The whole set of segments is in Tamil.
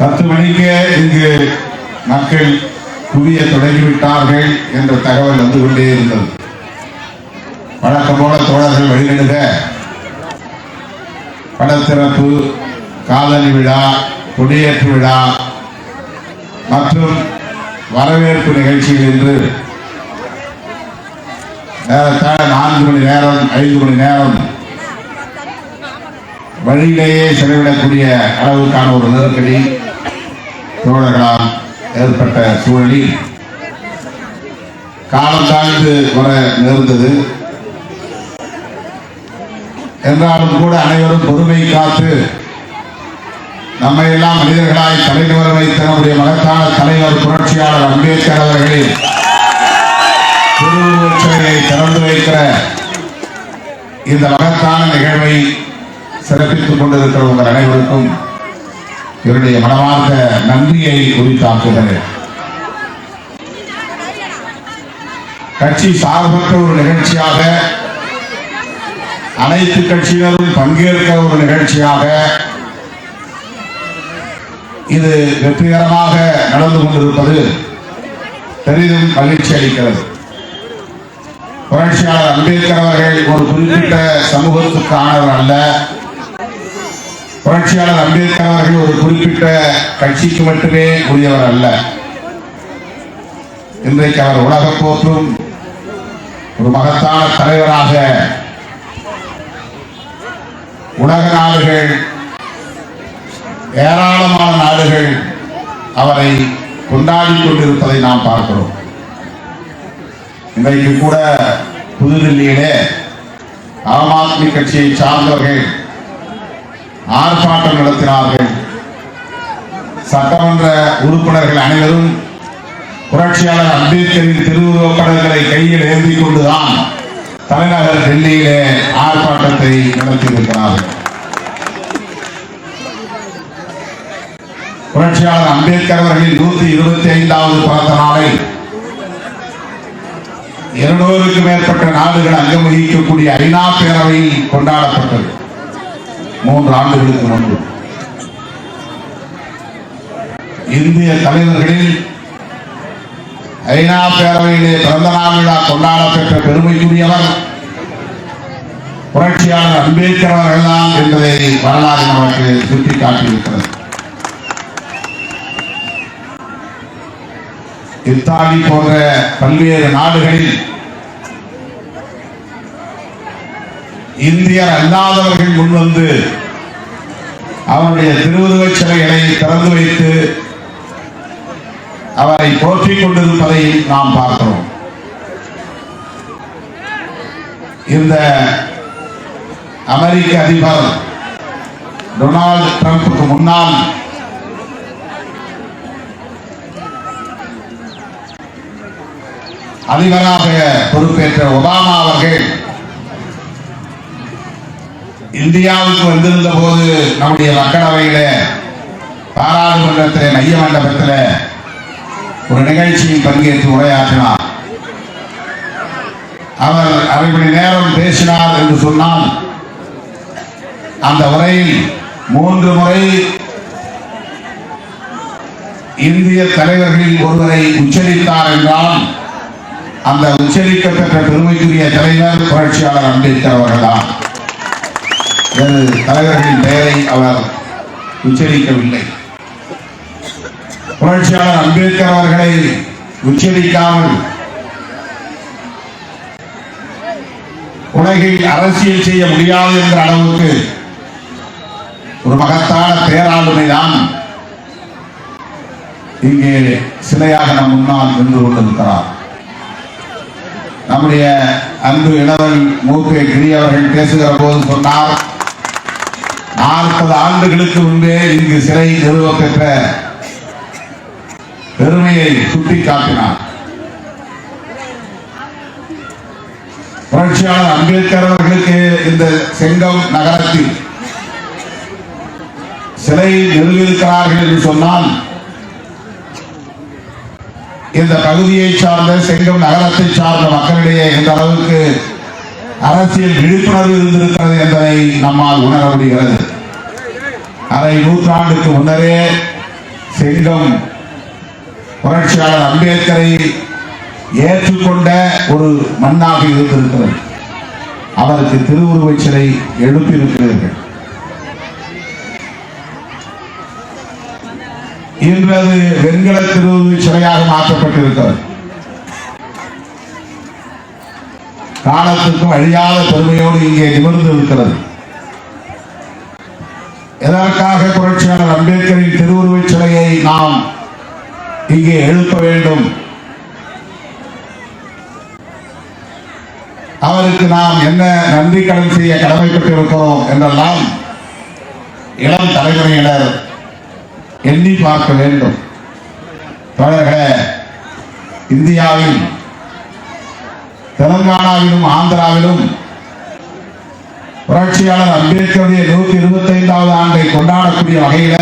பத்து மணிக்கு இங்கு மக்கள் குவிய தொடங்கிவிட்டார்கள் என்ற தகவல் வந்து கொண்டே இருந்தது. வழக்கம் போல தோழர்கள் வழிநடுக. படத்திறப்பு காலனி விழா கொடியேற்று விழா மற்றும் வரவேற்பு நிகழ்ச்சிகள் என்று நேரத்தாழ நான்கு மணி நேரம் ஐந்து மணி நேரம் வழியிலேயே செலவிடக்கூடிய அளவுக்கான ஒரு நெருக்கடி. தோழர்களால் ஏற்பட்ட சூழலில் காலம் தாழ்ந்து வர நேர்ந்தது. என்றாலும் கூட அனைவரும் பொறுமை காத்து நம்மை எல்லாம் மனிதர்களாய் தலைவர் வைத்த நம்முடைய மகத்தான தலைவர் புரட்சியாளர் அம்பேத்கர் அவர்களின் திறந்து வைக்கிற இந்த மகத்தான நிகழ்வை சிறப்பித்துக் கொண்டிருக்கிற உங்கள் அனைவருக்கும் என்னுடைய மனமார்ந்த நன்றியை குறித்தாக்குகிறேன் கட்சி சார்பற்ற ஒரு நிகழ்ச்சியாக அனைத்து கட்சியினரும் பங்கேற்கிற ஒரு நிகழ்ச்சியாக இது வெற்றிகரமாக நடந்து கொண்டிருப்பது பெரிதும் மகிழ்ச்சி அளிக்கிறது. புரட்சியாளர் அம்பேத்கர் அவர்கள் ஒரு குறிப்பிட்ட சமூகத்துக்கானவர் அல்ல. புரட்சியாளர் அம்பேத்கர் அவர்கள் ஒரு குறிப்பிட்ட கட்சிக்கு மட்டுமே உரியவர் அல்ல. இன்றைக்கு அவர் உலக போற்றும் ஒரு மகத்தான தலைவராக உலக நாடுகள் ஏராளமான நாடுகள் அவரை கொண்டாடி கொண்டிருப்பதை நாம் பார்க்கிறோம். இன்றைக்கு கூட புதுதில்லியிலே ஆம் ஆத்மி கட்சியை சார்ந்தவர்கள் ஆர்ப்பாட்டம் நடத்தினார்கள். சட்டமன்ற உறுப்பினர்கள் அனைவரும் புரட்சியாளர் அம்பேத்கரின் திருவுருவப் படங்களை கையில் ஏந்தி கொண்டுதான் தலைநகர் டெல்லியிலே ஆர்ப்பாட்டத்தை நடத்தியிருக்கிறார்கள். புரட்சியாளர் அம்பேத்கர் அவர்களின் நூத்தி இருபத்தி ஐந்தாவது பிறந்த நாளை இருநூறுக்கும் மேற்பட்ட நாடுகள் அங்கம் வகிக்கக்கூடிய ஐநா பேரவையில் கொண்டாடப்பட்டது. மூன்று ஆண்டுகளுக்கு முன்பு. இந்திய தலைவர்களில் ஐநா பேரவையிலே பிறந்த நாள் விழா கொண்டாடப்பெற்ற பெருமைக்குரியவர் புரட்சியாளர் அம்பேத்கர் அவர்கள்தான் என்பதை வரலாறு நமக்கு சுட்டிக்காட்டியிருக்கிறது. இத்தாலி போன்ற பல்வேறு நாடுகளில் இந்தியர் அல்லாதவர்கள் முன்வந்து அவருடைய திருவுருவச் சிலைகளை திறந்து வைத்து அவரை போற்றிக் கொண்டிருப்பதை நாம் பார்க்கிறோம். இந்த அமெரிக்க அதிபர் டொனால்டு ட்ரம்புக்கு முன்னால் அதிபராக பொறுப்பேற்ற ஒபாமா அவர்கள் இந்தியாவுக்கு வந்திருந்த போது நம்முடைய மக்களவையில பாராளுமன்றத்தில் மைய மண்டபத்தில் ஒரு நிகழ்ச்சியில் பங்கேற்று உரையாற்றினார். அவர் அரை மணி நேரம் பேசினார் என்று சொன்னால் அந்த உரையில் மூன்று முறை இந்திய தலைவர்களில் ஒருவரை உச்சரித்தார் என்றால் அந்த உச்சரிக்கப்பட்ட பெருமைக்குரிய தலைவர் புரட்சியாளர் அம்பேத்கர் அவர்கள்தான். எனது தலைவர்களின் பெயரை அவர் உச்சரிக்கவில்லை. புரட்சியாளர் அம்பேத்கர் அவர்களை உச்சரிக்காமல் உலகில் அரசியல் செய்ய முடியாது என்ற அளவுக்கு ஒரு மகத்தான பேராளுமை தான் இங்கே சிலையாக நம் முன்னால் நின்று கொண்டிருக்கிறார். நம்முடைய அன்பு இளவல் மூக்கை கிரி அவர்கள் பேசுகிற போது சொன்னார் நாற்பது ஆண்டுகளுக்கு முன்பே இங்கு சிலை நிறுவப்பெற்ற பெருமையை சுட்டிக்காட்டினார் புரட்சியாளர் அம்பேத்கர் அவர்களுக்கு இந்த செங்கம் நகரத்தில் சிலை நிறுவியிருக்கிறார்கள் என்று சொன்னால் இந்த பகுதியை சார்ந்த செங்கம் நகரத்தை சார்ந்த மக்களிடையே எந்த அளவுக்கு அரசியல் விழிப்புணர்வு இருந்திருக்கிறது என்பதை நம்மால் உணர முடிகிறது. அரை நூற்றாண்டுக்கு முன்னரே செங்கம் புரட்சியாளர் அம்பேத்கரை ஏற்றுக்கொண்ட ஒரு மண்ணாக இருந்திருக்கிறது. அவருக்கு திருவுருவச் சிலை எழுப்பியிருக்கிறீர்கள். இன்று அது வெண்கல திருவுருவச் சிலையாக மாற்றப்பட்டிருக்கிறது. காலத்துக்கும் அழியாத பெருமையோடு இங்கே நிமிர்ந்து இருக்கிறது எதற்காக புரட்சியாளர் அம்பேத்கரின் திருவுருவச் சிலையை நாம் இங்கே எழுப்ப வேண்டும். அவருக்கு நாம் என்ன நன்றி கடன் செய்ய கடமைப்பட்டிருக்கிறோம் என்றெல்லாம் இளம் தலைமுறையினர் எண்ணி பார்க்க வேண்டும். தோழர்களே இந்தியாவில் தெலுங்கானாவிலும் ஆந்திராவிலும் புரட்சியாளர் அம்பேத்கருடைய நூத்தி இருபத்தி ஐந்தாவது ஆண்டை கொண்டாடக்கூடிய வகையில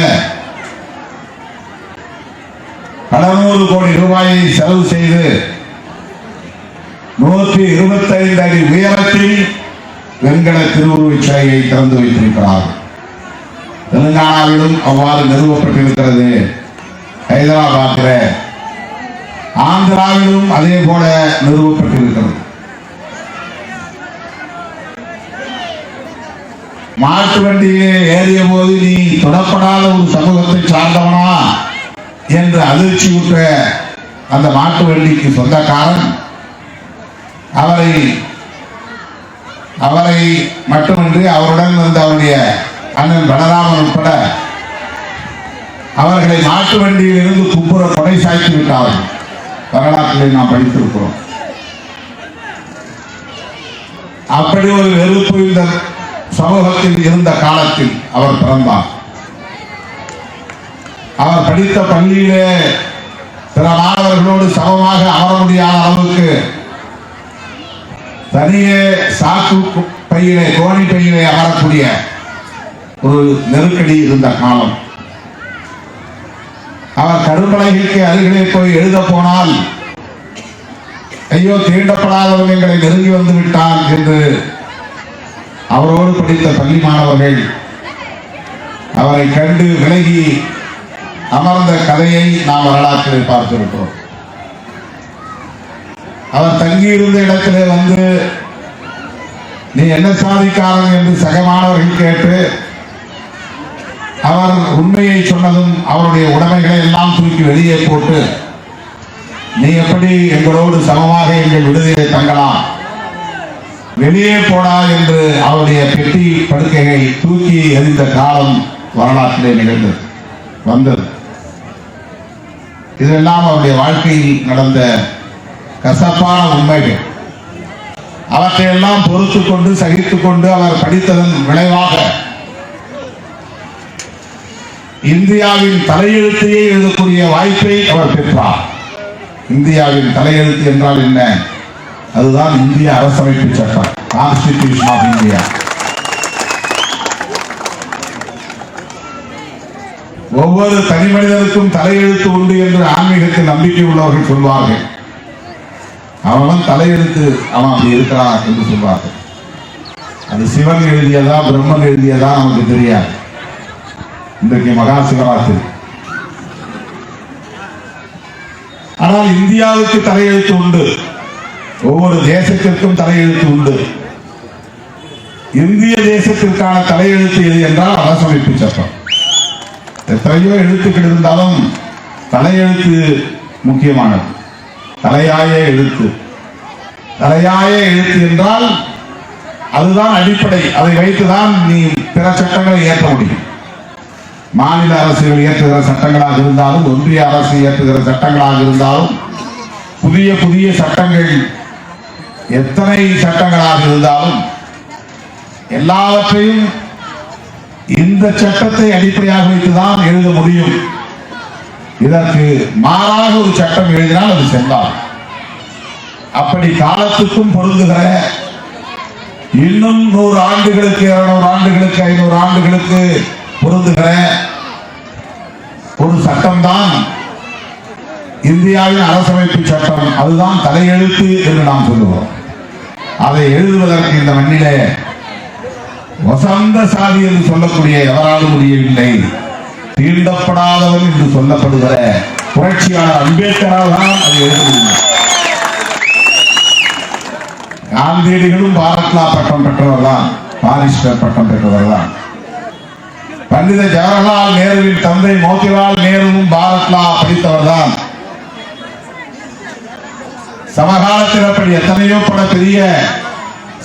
கடநூறு கோடி ரூபாயை செலவு செய்து நூற்றி இருபத்தைந்து அடி உயரத்தில் வெண்கல திருவுருவச் சிலையை திறந்து வைத்திருக்கிறார் தெலுங்கானாவிலும் அவ்வாறு நிறுவப்பட்டிருக்கிறது. ஹைதராபாத்தில் ஆந்திராவிலும் அதே போல நிறுவப்பட்டிருக்கிறது. மாட்டு வண்டியிலே ஏறிய போது நீ தொடப்படாத ஒரு சமூகத்தை சார்ந்தவனா என்று அதிர்ச்சி விட்ட அந்த மாட்டு வண்டிக்கு சொந்தக்காரன். அவரை அவரை மட்டுமின்றி அவருடன் வந்த அவருடைய அண்ணன் பலராமன் உட்பட அவர்களை மாட்டு வண்டியில் இருந்து குப்புற கொடை சாய்த்து விட்டார்கள். வரலாற்றிலே நாம் படித்திருக்கிறோம். அப்படி ஒரு வெறுப்பு இந்த சமூகத்தில் இருந்த காலத்தில் அவர் பிறந்தார். அவர் படித்த பள்ளியிலே பிற மாணவர்களோடு சமமாக அமர முடியாத அளவுக்கு தனியே சாக்கு பையிலே கோணி பையிலே அமரக்கூடிய ஒரு நெருக்கடி இருந்த காலம். அவர் கரும்பலகைக்கு அருகிலே போய் எழுத போனால் ஐயோ தீண்டப்படாதவன் எங்களை நெருங்கி வந்து விட்டான் என்று அவரோடு படித்த பள்ளி மாணவர்கள் அவரை கண்டு விலகி அமர்ந்த கதையை நாம் வரலாற்றில் பார்த்திருக்கிறோம். அவர் தங்கியிருந்த இடத்திலே வந்து நீ என்ன சாதிக்காரன்? என்று சக மாணவர்கள் கேட்டு அவர் உண்மையை சொன்னதும் அவருடைய உடைமைகளை எல்லாம் தூக்கி வெளியே போட்டு நீ எப்படி எங்களோடு சமமாக எங்கள் விடுதியை தங்கலாம்? வெளியே போடா என்று அவருடைய பெட்டி படுக்கையை தூக்கி எறிந்த காலம் வரலாற்றிலே நிகழ்ந்தது வந்தது. இதெல்லாம் அவருடைய வாழ்க்கையில் நடந்த கசப்பான உண்மைகள். அவற்றையெல்லாம் பொறுத்து கொண்டு சகித்துக் கொண்டு அவர் படித்ததன் விளைவாக இந்தியாவின் தலையெழுத்தையே எழுதக்கூடிய வாய்ப்பை அவர் பெற்றார். இந்தியாவின் தலையெழுத்து என்றால் என்ன? அதுதான் இந்திய அரசமைப்பு சட்டம். கான்ஸ்டிடியூஷன் ஆஃப் இந்தியா ஒவ்வொரு தனி மனிதனுக்கும் தலையெழுத்து உண்டு என்று ஆன்மீகத்தில் நம்பிக்கை உள்ளவர்கள் சொல்வார்கள். அவன் தலையெழுத்து அவன் அப்படி இருக்கிறான் என்று சொல்வார்கள். அது சிவன் எழுதியதா பிரம்மன் எழுதியதா நமக்கு தெரியாது. இன்றைக்கு மகா சிவராத்திரி. ஆனால் இந்தியாவுக்கு தலையெழுத்து உண்டு. ஒவ்வொரு தேசத்திற்கும் தலையெழுத்து உண்டு. இந்திய தேசத்திற்கான தலையெழுத்து எது என்றால் அரசமைப்பு சட்டம். எத்தனையோ எழுத்துக்கள் இருந்தாலும் தலையெழுத்து முக்கியமானது. தலையாய எழுத்து. தலையாய எழுத்து என்றால் அதுதான் அடிப்படை. அதை வைத்துதான் நீ பிற சட்டங்களை இயற்ற முடியும். மாநில அரசுகள் இயற்றுகிற சட்டங்களாக இருந்தாலும் ஒன்றிய அரசு இயற்றுகிற சட்டங்களாக இருந்தாலும் புதிய புதிய சட்டங்கள் எத்தனை சட்டங்களாக இருந்தாலும் எல்லாவற்றையும் இந்த சட்டத்தை அடிப்படையாக வைத்துதான் எழுத முடியும். இதற்கு மாறாக ஒரு சட்டம் எழுதினால் அது செல்லாது. அப்படி காலத்துக்கும் பொருந்துகிற இன்னும் நூறு ஆண்டுகளுக்கு இருநூறு ஆண்டுகளுக்கு ஐநூறு ஆண்டுகளுக்கு பொருந்துகிற ஒரு சட்டம்தான் இந்தியாவின் அரசமைப்பு சட்டம். அதுதான் தலையெழுத்து என்று நாம் சொல்லுவோம். அதை எழுதுவதற்கு இந்த மண்ணிலே வசந்த சாதி என்று சொல்லக்கூடிய எவராலும் முடியவில்லை. தீண்டப்படாதவன் என்று சொல்லப்படுகிற புரட்சியாளர் அம்பேத்கரால் தான் அது எழுத முடியும் காந்தியடிகளும் பாரத்லா பட்டம் பெற்றவர் தான் பாரிஸ்டர் பட்டம் பெற்றவர் தான் பண்டித ஜவஹர்லால் நேருவின் தந்தை மோதிலால் நேருவும் பாரத்லா படித்தவர் தான் சமகாலத்தில் அப்படி எத்தனையோ பல பெரிய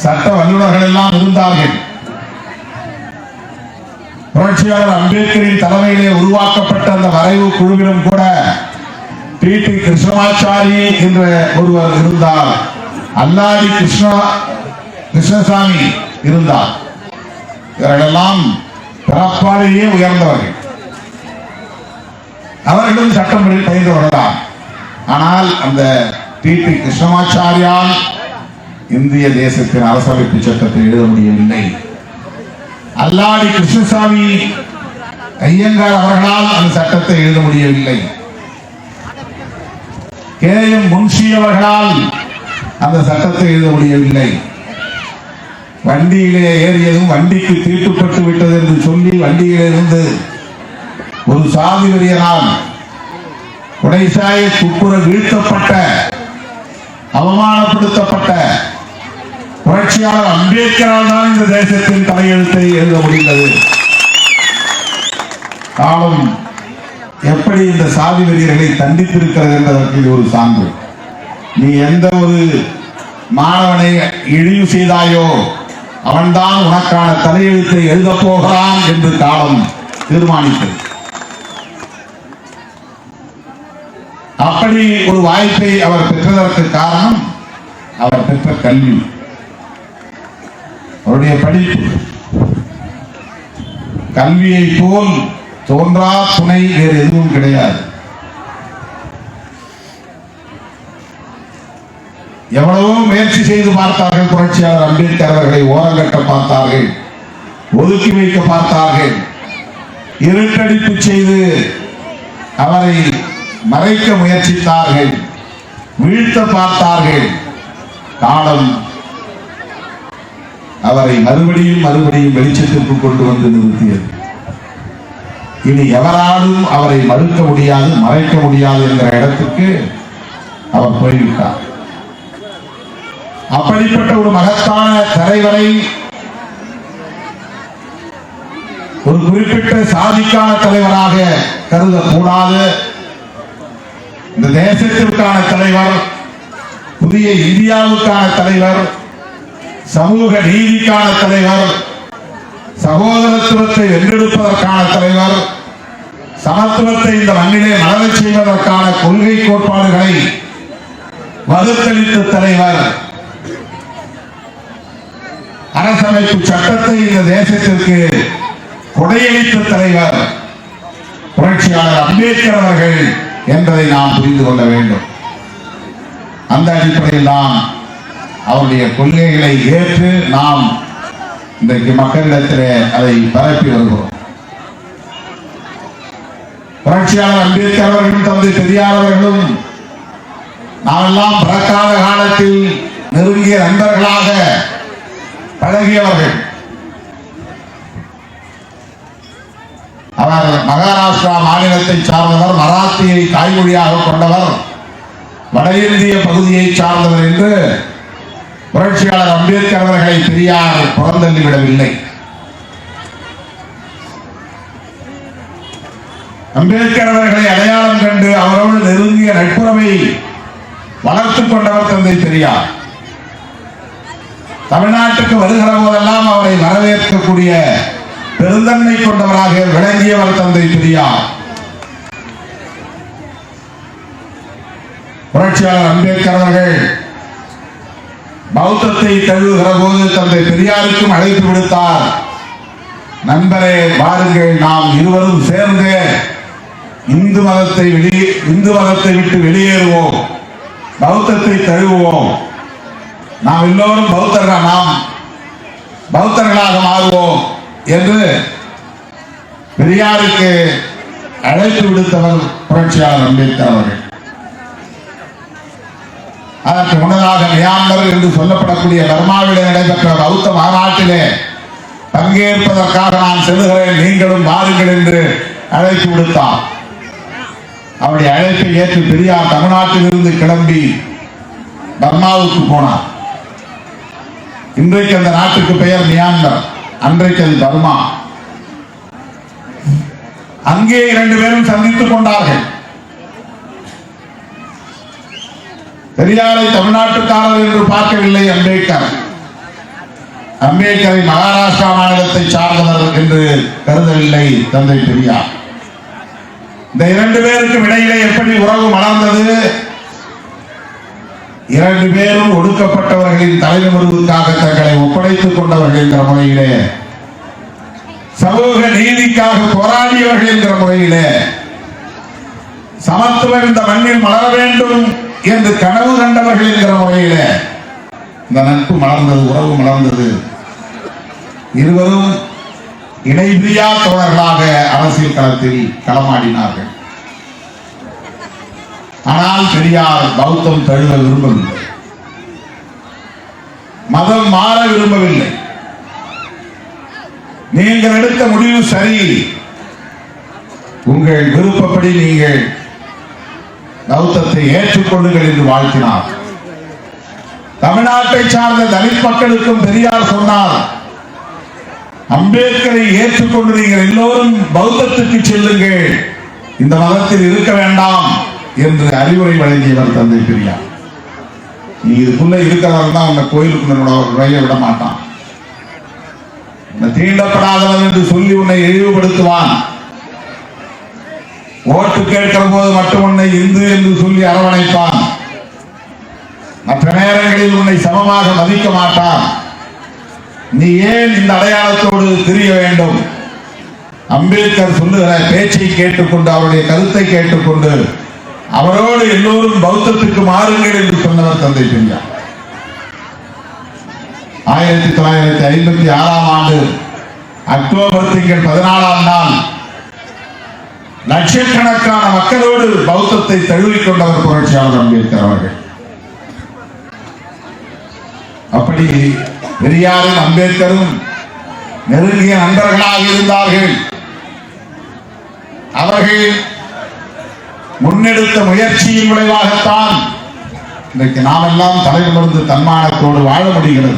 சட்ட வல்லுநர்கள் எல்லாம் இருந்தார்கள். புரட்சியாளர் அம்பேத்கரின் தலைமையிலே உருவாக்கப்பட்ட அந்த வரைவு குழுவிலும் கூட டி டி. கிருஷ்ணமாச்சாரி என்ற ஒருவர் இருந்தார். அல்லாடி கிருஷ்ணா கிருஷ்ணசாமி இருந்தார். இவர்களெல்லாம் பிறப்பாலேயே உயர்ந்தவர்கள். அவர்களும் சட்டம் படி தான் ஆனால் அந்த டி. டி கிருஷ்ணமாச்சாரியால் இந்திய தேசத்தின் அரசமைப்பு சட்டத்தை எழுத முடியவில்லை. அல்லாடி கிருஷ்ணசாமி ஐயங்கார் அவர்களால் அந்த சட்டத்தை எழுத முடியவில்லை. கே. எம். முன்ஷி அவர்களால் அந்த சட்டத்தை எழுத முடியவில்லை. வண்டியிலே ஏறியதும் வண்டிக்கு தீட்டுப்பட்டு விட்டது என்று சொல்லி வண்டியிலே இருந்து ஒரு சாதி வெறியனால் உடைசாய துப்புர வீழ்த்தப்பட்ட அவமானப்படுத்தப்பட்ட புரட்சியாளர் அம்பேத்கரால் தான் இந்த தேசத்தின் தலையெழுத்தை எழுத முடிந்தது. காலம் எப்படி இந்த சாதி வெறியர்களை தண்டித்திருக்கிறது என்பதற்கு இது ஒரு சான்று. நீ எந்த ஒரு மாணவனை இழிவு செய்தாயோ அவன்தான் உனக்கான தலையெழுத்தை எழுதப் போகிறான் என்று காலம் தீர்மானித்தது. அப்படி ஒரு வாய்ப்பை அவர் பெற்றதற்கு காரணம் அவர் பெற்ற கல்வி. அவருடைய படிப்பு. கல்வியை போல் தோன்றா துணை வேறு எதுவும் கிடையாது. எவ்வளவோ முயற்சி செய்து பார்த்தார்கள் புரட்சியாளர் அம்பேத்கர் அவர்களை ஓரங்கட்ட பார்த்தார்கள் ஒதுக்கி வைக்க பார்த்தார்கள். இருட்டடிப்பு செய்து அவரை மறைக்க முயற்சித்தார்கள். வீழ்த்த பார்த்தார்கள். காலம் அவரை மறுபடியும் மறுபடியும் வெளிச்சத்திற்கு கொண்டு வந்து நிறுத்தியது. இனி எவராலும் அவரை மறுக்க முடியாது மறைக்க முடியாது என்ற இடத்துக்கு அவர் போய்விட்டார். அப்படிப்பட்ட ஒரு மகத்தான தலைவரை ஒரு குறிப்பிட்ட சாதிக்கான தலைவராக கருதக்கூடாது. இந்த தேசத்திற்கான தலைவர் புதிய இந்தியாவுக்கான தலைவர் சமூக நீதிக்கான தலைவர் சகோதரத்துவத்தை வென்றெடுப்பதற்கான தலைவர் சமத்துவத்தை இந்த மண்ணிலே மலரச் செய்வதற்கான கொள்கை கோட்பாடுகளை வகுத்தளித்த தலைவர். அரசமைப்பு சட்டத்தை இந்த தேசத்திற்கு கொடையளித்த தலைவர். புரட்சியாளர் அம்பேத்கர் அவர்கள் என்பதை நாம் புரிந்து கொள்ள வேண்டும். அந்த அடிப்படையில் தான் அவருடைய கொள்கைகளை ஏற்று நாம் இன்றைக்கு மக்களிடத்திலே அதை பரப்பி வருகிறோம். புரட்சியாளர் அம்பேத்கர் அவர்களும் தந்தை பெரியார் அவர்களும் நாமெல்லாம் பிறக்காத காலத்தில் நெருங்கிய நண்பர்களாக பழகியவர்கள். அவர் மகாராஷ்டிரா மாநிலத்தை சார்ந்தவர் மராத்தியை தாய்மொழியாக கொண்டவர் வட இந்திய பகுதியை சார்ந்தவர் என்று புரட்சியாளர் அம்பேத்கர் அவர்களை பெரியார் புறந்தள்ளிவிடவில்லை அம்பேத்கர் அவர்களை அடையாளம் கண்டு அவரோடு நெருங்கிய நட்புறவை வளர்த்துக் கொண்டவர் தந்தை பெரியார். தமிழ்நாட்டுக்கு வருகிற போதெல்லாம் அவரை வரவேற்கக்கூடிய பெருந்தன்மை கொண்டவராக விளங்கியவர் தந்தை பெரியார். புரட்சியாளர் அம்பேத்கர் அவர்கள் பௌத்தத்தை தழுவுகிற போது தந்தை பெரியாருக்கும் அழைப்பு விடுத்தார். நண்பரே வாருங்கள் நாம் இருவரும் சேர்ந்து இந்து மதத்தை வெளியே இந்து மதத்தை விட்டு வெளியேறுவோம். பௌத்தத்தை தழுவுவோம். நாம் எல்லோரும் பௌத்தர்கள்? நாம் பௌத்தர்களாக மாறுவோம். என்று பெரியாருக்கு அழைப்பு விடுத்தவர் புரட்சியாளர் அம்பேத்கர் அவர்கள். அதற்கு முன்னதாக மியான்மர் என்று சொல்லப்படக்கூடிய பர்மாவிலே நடைபெற்ற பௌத்த மாநாட்டிலே பங்கேற்பதற்காக நான் செல்லுகிறேன் நீங்களும் வாருங்கள் என்று அழைப்பு விடுத்தார். அவருடைய அழைப்பை ஏற்று பெரியார் தமிழ்நாட்டிலிருந்து கிளம்பி பர்மாவுக்கு போனார். இன்றைக்கு அந்த நாட்டுக்கு பெயர் மியான்மர். அன்றைக்கு அது பர்மா அங்கே இரண்டு பேரும் சந்தித்துக் கொண்டார்கள். பெரியாரை தமிழ்நாட்டுக்காரர் என்று பார்க்கவில்லை அம்பேத்கர். அம்பேத்கரை மகாராஷ்டிரா மாநிலத்தை சார்ந்தவர் என்று கருதவில்லை தந்தை பெரியார். இந்த இரண்டு பேருக்கும் இடையிலே எப்படி உறவு மலர்ந்தது? இரண்டு பேரும் ஒடுக்கப்பட்டவர்களின் தலைநிமிர்வுக்காக தங்களை ஒப்படைத்துக் கொண்டவர்கள் என்கிற முறையிலே சமூக நீதிக்காக போராடியவர்கள் என்கிற முறையிலே சமத்துவம் இந்த மண்ணில் மலர வேண்டும் என்று கனவு கண்டவர்கள் என்கிற முறையிலே இந்த நட்பு மலர்ந்தது உறவு மலர்ந்தது. இருவரும் இணைபிரியா தோழர்களாக அரசியல் களத்தில் களமாடினார்கள். ஆனால் பெரியார் பௌத்தம் தழுவ விரும்பவில்லை. மதம் மாற விரும்பவில்லை. நீங்கள் எடுத்த முடிவு சரி உங்கள் விருப்பப்படி நீங்கள் பௌத்தத்தை ஏற்றுக்கொள்ளுங்கள் என்று வாழ்த்தினார். தமிழ்நாட்டை சார்ந்த தலித் மக்களுக்கும் பெரியார் சொன்னார் அம்பேத்கரை ஏற்றுக்கொண்டு நீங்கள் எல்லோரும் பௌத்தத்துக்கு செல்லுங்கள். இந்த மதத்தில் இருக்க வேண்டாம். என்று அறிவுரை வழங்கியவர் தந்தை பெரியார். நீ இதுக்குள்ள இருக்கிறவன் தான் உன்னை கோயிலுக்குள்ள நுழைய விட மாட்டான். இந்த தீண்டப்படாதவன் என்று சொல்லி உன்னை இழிவுபடுத்துவான். ஓட்டு கேட்கிற போது மட்டும் உன்னை இந்து என்று சொல்லி அரவணைப்பான். மற்ற நேரங்களில் உன்னை சமமாக மதிக்க மாட்டான். நீ ஏன் இந்த அடையாளத்தோடு திரிய வேண்டும்? அம்பேத்கர் சொல்லுகிற பேச்சை கேட்டுக்கொண்டு அவருடைய கருத்தை கேட்டுக்கொண்டு அவரோடு எல்லோரும் பௌத்தத்துக்கு மாறுங்கள் என்று சொன்னவர் தந்தை பெரியார். ஆயிரத்தி தொள்ளாயிரத்தி ஐம்பத்தி ஆறாம் ஆண்டு அக்டோபர் திங்கள் பதினாலாம் நாள் லட்சக்கணக்கான மக்களோடு பௌத்தத்தை தழுவிக் கொண்டவர் புரட்சியாளர் அம்பேத்கர் அவர்கள். அப்படி பெரியாரும் அம்பேத்கரும் நெருங்கிய நண்பர்களாக இருந்தார்கள். அவர்கள் முன்னெடுத்த முயற்சியின் விளைவாகத்தான் இன்றைக்கு நாம் எல்லாம் தலைநிமிர்ந்து தன்மானத்தோடு வாழ முடிகிறது.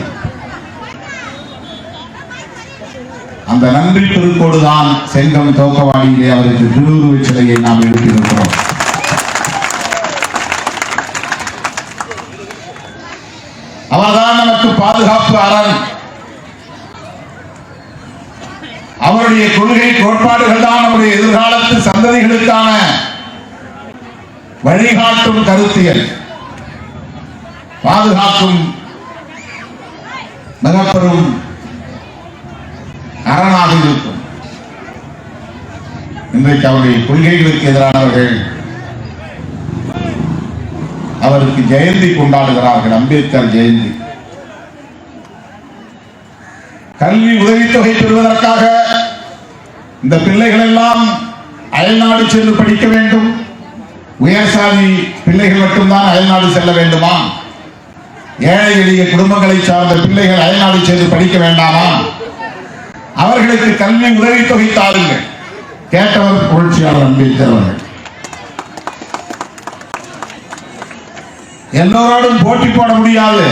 அந்த நன்றி திருக்கோடு தான் செங்கம் தோக்கவாடியிலே அவருக்கு திருவுருவச் சிலையை நாம் எடுத்திருக்கிறோம். அவர்தான் நமக்கு பாதுகாப்பு அரண். அவருடைய கொள்கை கோட்பாடுகள் தான் நம்முடைய எதிர்காலத்து சந்ததிகளுக்கான வழிகாட்டும் கருத்தியல். பாதுகாக்கும் மிகப்பெரும் அரணாக இருக்கும். இன்றைக்கு அவருடைய கொள்கைகளுக்கு எதிரானவர்கள் அவருக்கு ஜெயந்தி கொண்டாடுகிறார்கள் அம்பேத்கர் ஜெயந்தி. கல்வி உதவித்தொகை பெறுவதற்காக இந்த பிள்ளைகள் எல்லாம் அயல்நாடு சென்று படிக்க வேண்டும். உயர்சாதி பிள்ளைகள் மட்டும்தான் அயல்நாடு செல்ல வேண்டுமா? ஏழை எளிய குடும்பங்களை சார்ந்த பிள்ளைகள் அயல்நாடு சென்று படிக்க வேண்டாமா? அவர்களுக்கு கல்வி உதவித்தொகை தாருங்கள். கேட்டவர் புரட்சியாளர் அம்பேத்கர் அவர்கள். எல்லோரோடும் போட்டி போட முடியாது.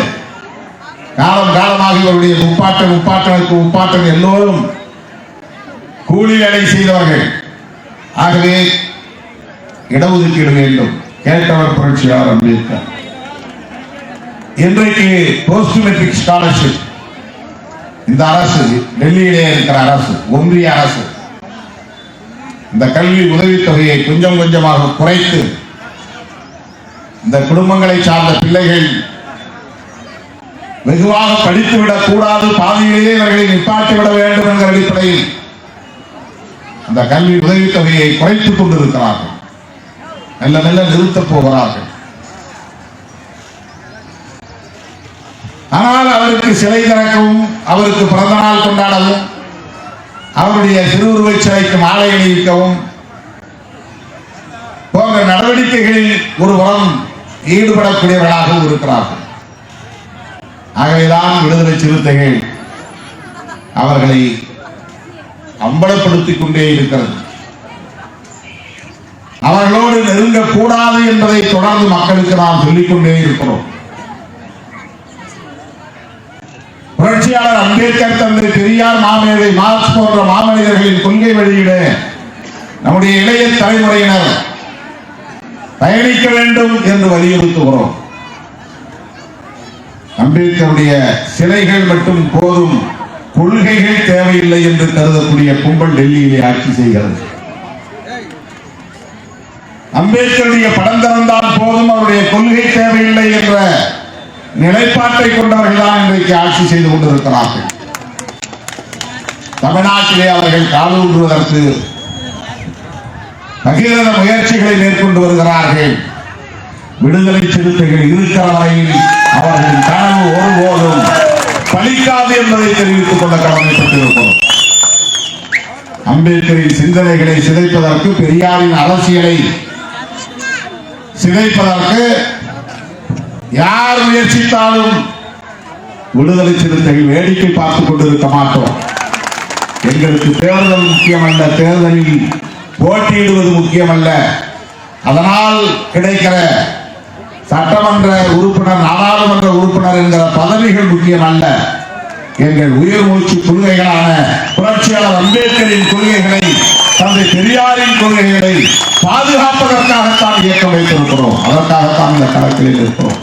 காலம் காலமாக இவருடைய முப்பாட்டன் முப்பாட்டனுக்கு முப்பாட்டன் எல்லோரும் கூலி வேலை செய்தவர்கள். ஆகவே இடஒதுக்கீடு வேண்டும். கேட்டவர் புரட்சியாளர் அம்பேத்கர். இன்றைக்கு போஸ்ட் மெட்ரிக் ஸ்காலர்ஷிப் இந்த அரசு டெல்லியிலே இருக்கிற அரசு ஒன்றிய அரசு இந்த கல்வி உதவித்தொகையை கொஞ்சம் கொஞ்சமாக குறைத்து இந்த குடும்பங்களை சார்ந்த பிள்ளைகள் வெகுவாக படித்துவிடக் கூடாது பாதியிலேயே இவர்களை நிப்பாட்டிவிட வேண்டும் என்ற அடிப்படையில் அந்த கல்வி உதவித்தொகையை குறைத்துக் கொண்டிருக்கிறார்கள். நல்ல நல்ல நிறுத்தப் போகிறார்கள் ஆனால் அவருக்கு சிலை திறக்கவும் அவருக்கு பிறந்த நாள் கொண்டாடவும் அவருடைய திருவுருவச் சிலைக்கு மாலை அணிவிக்கவும் போன்ற நடவடிக்கைகளில் ஒருவரம் புறம் ஈடுபடக்கூடியவர்களாகவும் இருக்கிறார்கள். ஆகவேதான் விடுதலை சிறுத்தைகள் அவர்களை அம்பலப்படுத்திக் கொண்டே இருக்கிறது. அவர்களோடு நெருங்கக்கூடாது என்பதை தொடர்ந்து மக்களுக்கு நாம் சொல்லிக்கொண்டே இருக்கிறோம். புரட்சியாளர் அம்பேத்கர் தந்தை பெரியார் மாமேதை மார்க்ஸ் போன்ற மாமனிதர்களின் கொள்கை வழியிட நம்முடைய இளைய தலைமுறையினர் பயணிக்க வேண்டும் என்று வலியுறுத்துகிறோம். அம்பேத்கருடைய சிலைகள் மட்டும் போதும் கொள்கைகள் தேவையில்லை என்று கருதக்கூடிய கும்பல் டெல்லியிலே ஆட்சி செய்கிறது. அம்பேத்கருடைய படம் திறந்தால் போதும் அவருடைய கொள்கை தேவையில்லை என்ற நிலைப்பாட்டை கொண்டவர்கள் தான் இன்றைக்கு ஆட்சி செய்து கொண்டிருக்கிறார்கள். தமிழ்நாட்டிலே அவர்கள் காலூன்றுவதற்கு பகிரத முயற்சிகளை மேற்கொண்டு வருகிறார்கள். விடுதலை சிறுத்தைகள் இருக்கிற வரையில் அவர்களின் கனவு ஒருபோதும் பலிக்காது என்பதை தெரிவித்துக் கொள்ள கடமைப்பட்டிருக்கிறோம் அம்பேத்கரின் சிந்தனைகளை சிதைப்பதற்கு பெரியாரின் அரசியலை சிதைப்பதற்கு யார் முயற்சித்தாலும் விடுதலை சிறுத்தைகள் வேடிக்கை பார்த்துக் கொண்டிருக்க மாட்டோம். எங்களுக்கு தேர்தல் முக்கியமல்ல தேர்தலில் போட்டியிடுவது முக்கியமல்ல. அதனால் கிடைக்கிற சட்டமன்ற உறுப்பினர் நாடாளுமன்ற உறுப்பினர் என்கிற பதவிகள் முக்கியமல்ல. எங்கள் உயிர் மூச்சு கொள்கைகளான புரட்சியாளர் அம்பேத்கரின் கொள்கைகளை தந்தை பெரியாரின் கொள்கைகளை பாதுகாப்பதற்காகத்தான் இயக்கம் வைத்திருக்கிறோம். அதற்காகத்தான் இந்த களத்தில் இருக்கிறோம்.